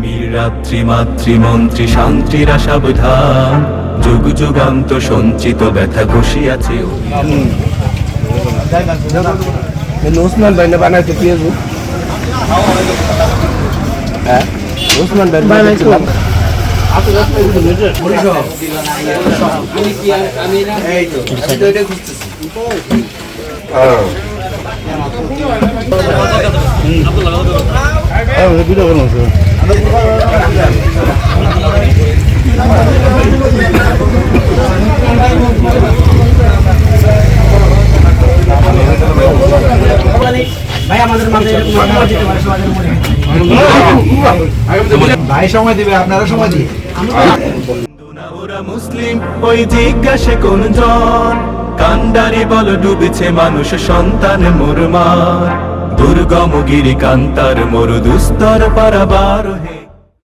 তিমির রাত্রি মাতৃমন্ত্রী শান্তিরা সাবধান যুগ যুগান্ত সঞ্চিত ব্যথা ঘষিয়াছে ওসমান ভাই না বানাইতে পেয়েছ হ্যাঁ? ওসমান ভাই বানাইছিলাম ভাই সময় দিবে আপনারা সময় দিয়ে ওরা মুসলিম ওই জিজ্ঞাসে কোন জন কান্ডারি বল ডুবেছে মানুষ সন্তান মোর মার দুর্গম গিরি কান্তার মোর দুস্তর পারাবার হে।